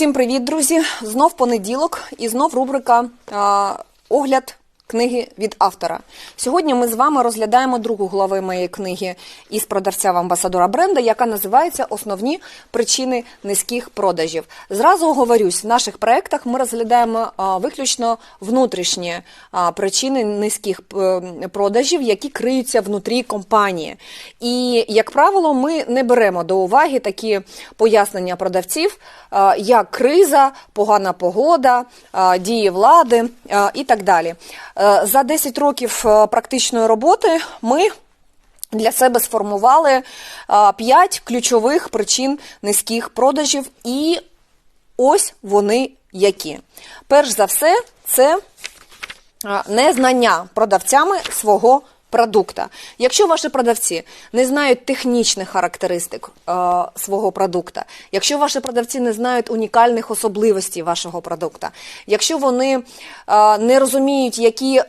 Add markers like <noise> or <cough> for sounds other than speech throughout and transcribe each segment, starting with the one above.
Усім привіт, друзі! Знов понеділок і знов рубрика Огляд книги від автора. Сьогодні ми з вами розглядаємо другу главу моєї книги із продавця амбасадора бренда, яка називається Основні причини низьких продажів. Зразу оговорюсь, в наших проєктах ми розглядаємо виключно внутрішні причини низьких е, продажів, які криються внутрі компанії. І, як правило, ми не беремо до уваги такі пояснення продавців, як криза, погана погода, дії влади і так далі. Е, За 10 років е, практичної роботи ми для себе сформували 5 ключових причин низьких продажів, і ось вони які. Перш за все, це незнання продавцями свого продукта. Якщо ваші продавці не знають технічних характеристик е, свого продукта, якщо ваші продавці не знають унікальних особливостей вашого продукта, якщо вони е, не розуміють, які е,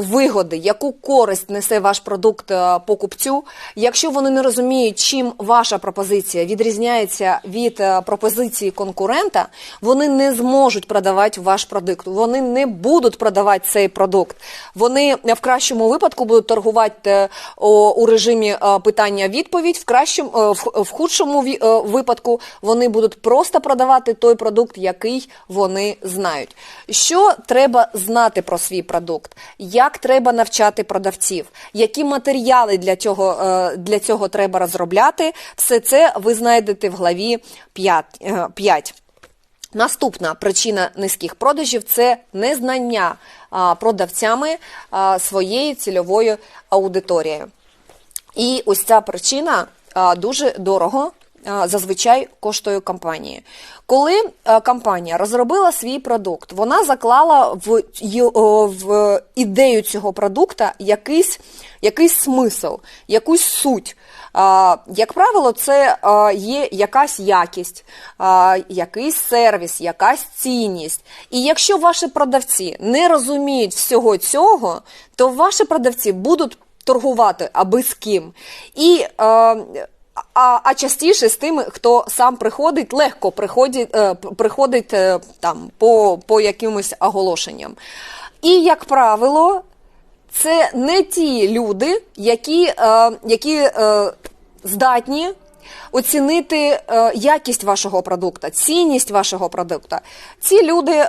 вигоди, яку користь несе ваш продукт е, покупцю, якщо вони не розуміють, чим ваша пропозиція відрізняється від е, пропозиції конкурента, вони не зможуть продавати ваш продукт. Вони не будуть продавати цей продукт. Вони в кращому випадку будуть торгувати е, у режимі питання-відповідь. В кращому в, худшому випадку вони будуть просто продавати той продукт, який вони знають. Що треба знати про свій продукт? Як треба навчати продавців? Які матеріали для цього, е, для цього треба розробляти? Все це ви знайдете в главі 5. 5. Наступна причина низьких продажів це незнання продавцями своєї цільової аудиторії. І ось ця причина дуже дорого зазвичай коштує компанії. Коли компанія розробила свій продукт, вона заклала в, в ідею цього продукта якийсь, якийсь смисл, якусь суть. Як правило, це є якась якість, якийсь сервіс, якась цінність. І якщо ваші продавці не розуміють всього цього, то ваші продавці будуть торгувати аби з ким. І е, а, а частіше з тими, хто сам приходить, легко приходить, е, приходить е, там по, по якимось оголошенням. І, як правило, це не ті люди, які, е, які здатні оцінити е, якість вашого продукту, цінність вашого продукту. Ці люди е,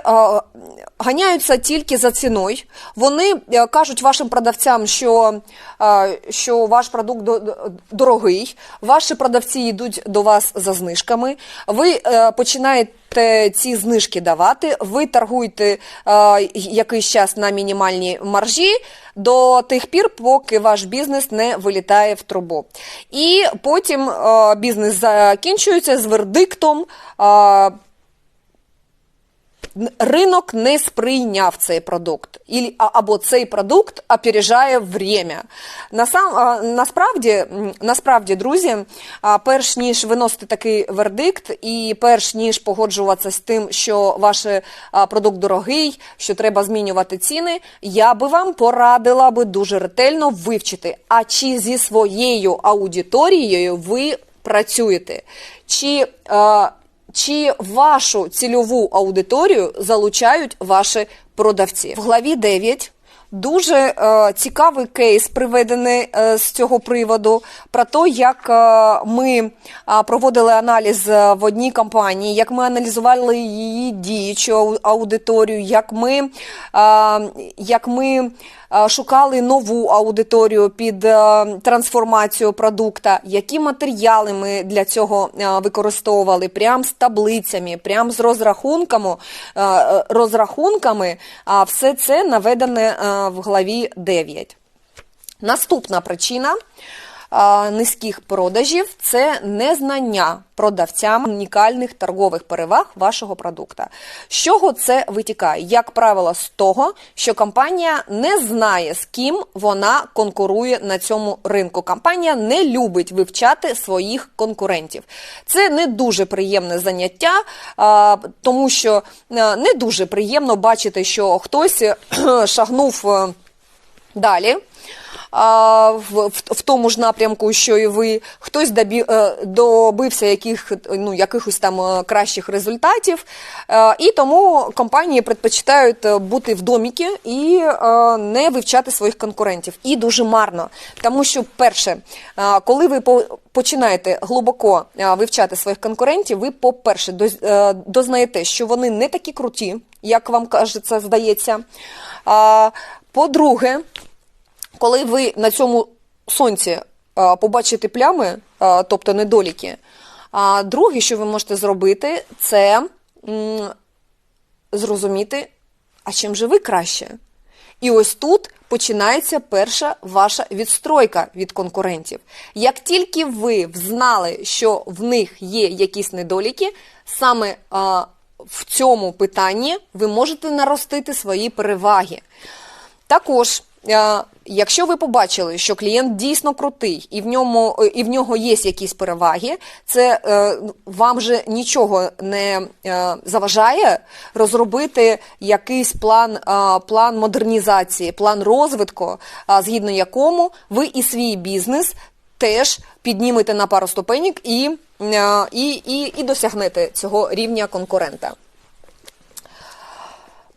ганяються тільки за ціною. Вони е, кажуть вашим продавцям, що, е, що ваш продукт до- до- дорогий, ваші продавці йдуть до вас за знижками. Ви е, починаєте ці знижки давати, ви торгуєте е, якийсь час на мінімальній маржі до тих пір, поки ваш бізнес не вилітає в трубу. І потім е, бізнес закінчується з вердиктом. Е, Ринок не сприйняв цей продукт, а- або цей продукт опережає время. Насам, а, насправді, насправді, друзі, перш ніж виносити такий вердикт, і перш ніж погоджуватися з тим, що ваш е, продукт дорогий, що треба змінювати ціни, я би вам порадила би дуже ретельно вивчити, а чи зі своєю аудиторією ви працюєте, чи е, чи вашу цільову аудиторію залучають ваші продавці. В главі 9 дуже е, цікавий кейс приведений е, з цього приводу. Про те, як е, ми е, проводили аналіз е, в одній компанії, як ми аналізували її діючу аудиторію, як ми, е, як ми е, шукали нову аудиторію під е, трансформацію продукта, які матеріали ми для цього е, використовували, прям з таблицями, прям з розрахунками, е, е, розрахунками, а все це наведене е, в главі 9. Наступна причина низьких продажів це незнання продавцям унікальних торгових переваг вашого продукта. З чого це витікає? Як правило, з того, що компанія не знає, з ким вона конкурує на цьому ринку. Компанія не любить вивчати своїх конкурентів. Це не дуже приємне заняття, тому що не дуже приємно бачити, що хтось шагнув. е, Далі. А, в, в, в тому ж напрямку, що і ви, хтось добі, е, добився яких, ну, якихось там е, кращих результатів. Е, І тому компанії предпочитають бути в доміки і е, не вивчати своїх конкурентів. І дуже марно. Тому що, перше, е, коли ви по- починаєте глибоко вивчати своїх конкурентів, ви, по-перше, доз- дознаєте, що вони не такі круті, як вам каже, це здається. А, По-друге, коли ви на цьому сонці побачите плями, тобто недоліки, а друге, що ви можете зробити, це зрозуміти, а чим же ви краще. І ось тут починається перша ваша відстройка від конкурентів. Як тільки ви взнали, що в них є якісь недоліки, саме а, в цьому питанні ви можете наростити свої переваги. Також, якщо ви побачили, що клієнт дійсно крутий і в ньому е, і в нього є якісь переваги, це е, вам же нічого не е, заважає розробити якийсь план, е, план модернізації, план розвитку, е, згідно якому ви і свій бізнес теж піднімете на пару ступенек і, е, і, і, і досягнете цього рівня конкурента.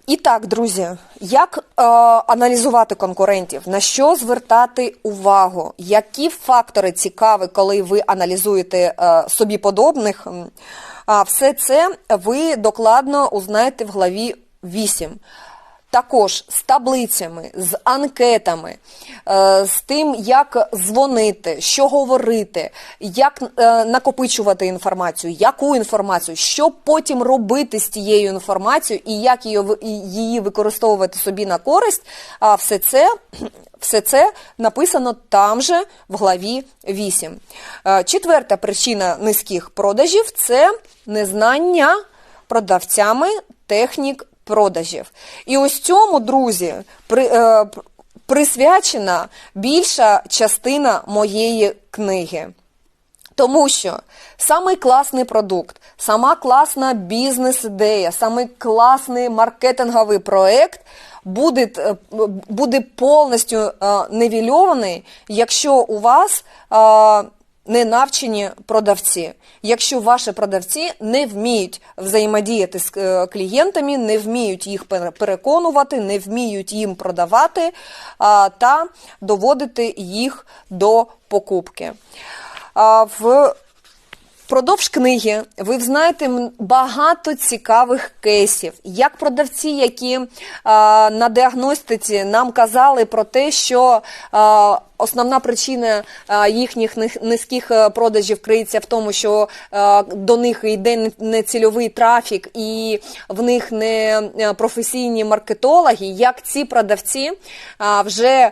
І так, друзі, як е, аналізувати конкурентів, на що звертати увагу, які фактори цікаві, коли ви аналізуєте е, собі подобних, а все це ви докладно узнаєте в главі 8. Також з таблицями, з анкетами, е, з тим, як дзвонити, що говорити, як е, накопичувати інформацію, яку інформацію, що потім робити з тією інформацією і як її, використовувати собі на користь, а все це, <clears throat> все це написано там же в главі 8. Е, Четверта причина низьких продажів це незнання продавцями технік продажів. І ось цьому, друзі, при, е, присвячена більша частина моєї книги. Тому що самий класний продукт, сама класна бізнес-ідея, самий класний маркетинговий проект буде, е, буде повністю е, невільований, якщо у вас е, не навчені продавці. Якщо ваші продавці не вміють взаємодіяти з е, клієнтами, не вміють їх переконувати, не вміють їм продавати та доводити їх до покупки. В Впродовж книги ви взнаєте багато цікавих кейсів, як продавці, які а, на діагностиці нам казали про те, що а, основна причина їхніх низьких е, продажів криється в тому, що до них йде не- нецільовий трафік, і в них не е, професійні маркетологи, як ці продавці вже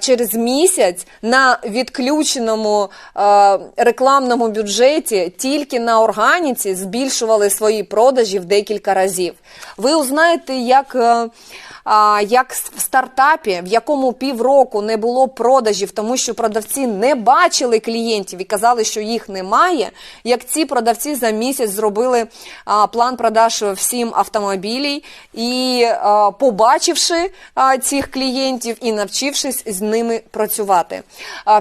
через місяць на відключеному рекламному бюджеті тільки на органіці збільшували свої продажі в декілька разів. Ви узнаєте, як. Як в стартапі, в якому півроку не було продажів, тому що продавці не бачили клієнтів і казали, що їх немає. Як ці продавці за місяць зробили план продаж всім автомобілів і побачивши цих клієнтів і навчившись з ними працювати.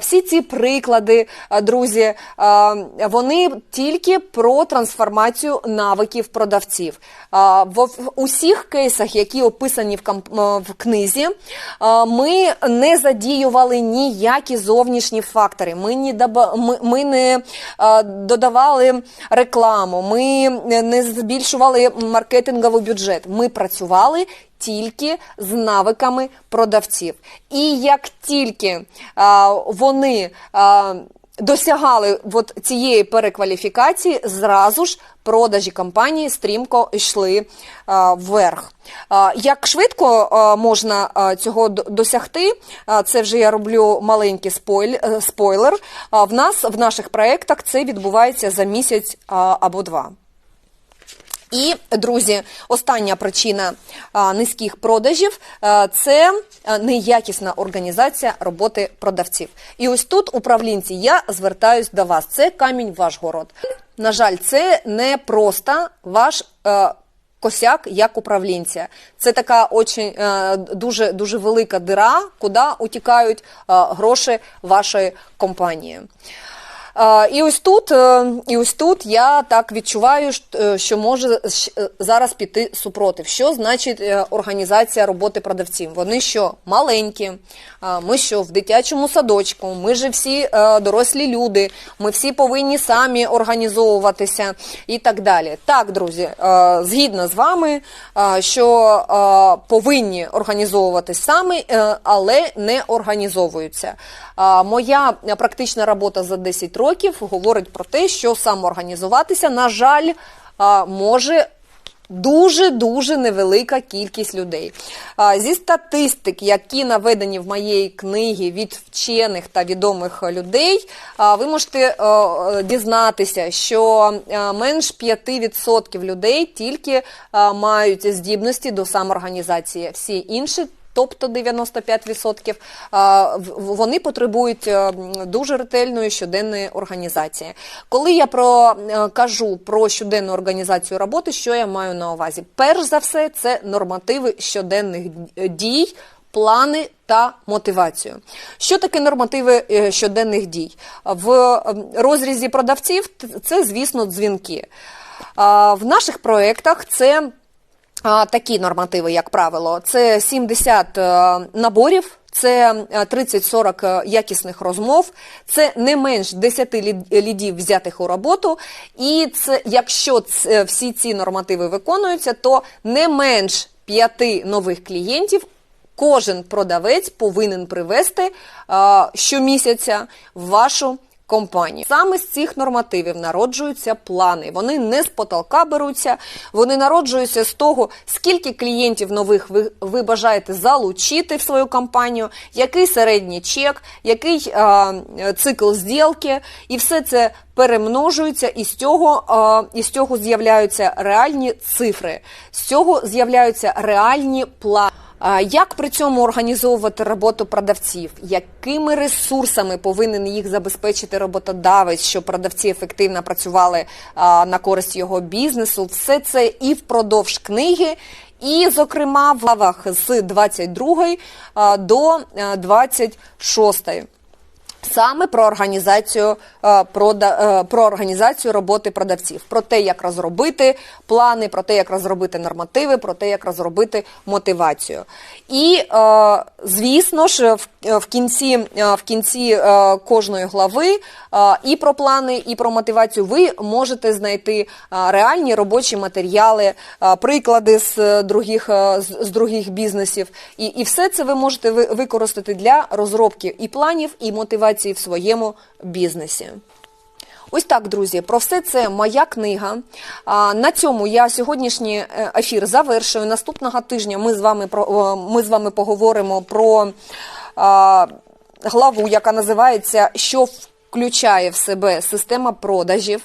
Всі ці приклади, друзі, вони тільки про трансформацію навиків продавців. В усіх кейсах, які описані в кам- е, в книзі, ми не задіювали ніякі зовнішні фактори. Ми не, доба- ми, ми не додавали рекламу, ми не збільшували маркетинговий бюджет. Ми працювали тільки з навиками продавців. І як тільки а, вони а, досягали от цієї перекваліфікації, зразу ж продажі компанії стрімко йшли а, вверх. А, як швидко а, можна а, цього досягти? А, це вже я роблю маленький е, спойлер. А, в нас в наших проєктах це відбувається за місяць а, або два. І, друзі, остання причина низьких продажів це неякісна організація роботи продавців. І ось тут, управлінці, я звертаюсь до вас. Це камінь ваш город. На жаль, це не просто ваш. косяк як управлінця. Це така очень, дуже, дуже велика дира, куди утікають гроші вашої компанії. І ось тут, е, і ось тут я так відчуваю, е, що може е, зараз піти супротив. Що значить організація роботи продавців? Вони що маленькі? Ми що в дитячому садочку? Ми же всі дорослі люди. Ми всі повинні самі організовуватися і так далі. Так, друзі, згідно з вами, що повинні організовуватись самі, е, але не організовуються. Моя практична робота за 10 років говорить про те, що самоорганізуватися, на жаль, може дуже дуже невелика кількість людей. Зі статистик, які наведені в моєї книгі від вчених та відомих людей, ви можете е, е, дізнатися, що е, менш 5% людей тільки мають здібності до самоорганізації. Всі інші тобто 95%, вони потребують е, дуже ретельної щоденної організації. Коли я про е, кажу про щоденну організацію роботи, що я маю на увазі? Перш за все, це нормативи щоденних дій. Плани та мотивацію. Що таке нормативи е, щоденних дій? В е, розрізі продавців це, звісно, дзвінки. В наших проєктах це такі нормативи, як правило, це 70 е, наборів. Це е, 30-40 е, якісних розмов, це не менш 10 лідів взятих у роботу. І це, якщо ц- всі ці нормативи виконуються, то не менш 5 нових клієнтів кожен продавець повинен привести е, щомісяця в вашу компанію. Саме з цих нормативів народжуються плани. Вони не з потолка беруться, вони народжуються з того, скільки клієнтів нових ви, ви бажаєте залучити в свою компанію, який середній чек, який е, цикл зділки, і все це перемножується, і з цього, е, і з цього з'являються реальні цифри, з цього з'являються реальні плани. Як при цьому організовувати роботу продавців? Якими ресурсами повинен їх забезпечити роботодавець, щоб продавці ефективно працювали на користь його бізнесу? Все це і впродовж книги, і, зокрема, в лавах з 22 а, до а, 26. Саме про організацію е, е, про організацію роботи продавців, про те, як розробити плани, про те, як розробити нормативи, про те, як розробити мотивацію. І е, звісно ж, в, в кінці е, в кінці е, кожної глави е, і про плани, і про мотивацію ви можете знайти е, реальні робочі матеріали, е, приклади з е, других е, з, других бізнесів, і, і все це ви можете використати для розробки і планів, і мотивації в своєму бізнесі. Ось так, друзі, про все це моя книга. На цьому я сьогоднішній е, ефір завершую. Наступного тижня ми з вами ми з вами поговоримо про главу, яка називається Що включає в себе система продажів.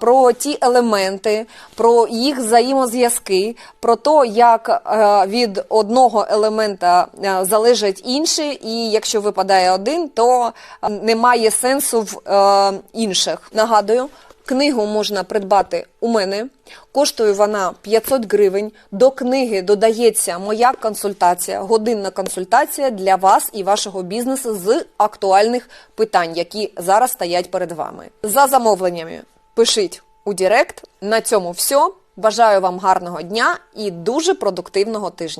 Про ті елементи, про їх взаємозв'язки, про те, як е, від одного елемента е, залежать інші, і якщо випадає один, то е, немає сенсу в інших. Нагадую, книгу можна придбати у мене. Коштує вона 500 гривень. До книги додається моя консультація, годинна консультація для вас і вашого бізнесу з актуальних питань, які зараз стоять перед вами. За замовленнями пишіть у Директ. На цьому все. Бажаю вам гарного дня і дуже продуктивного тижня.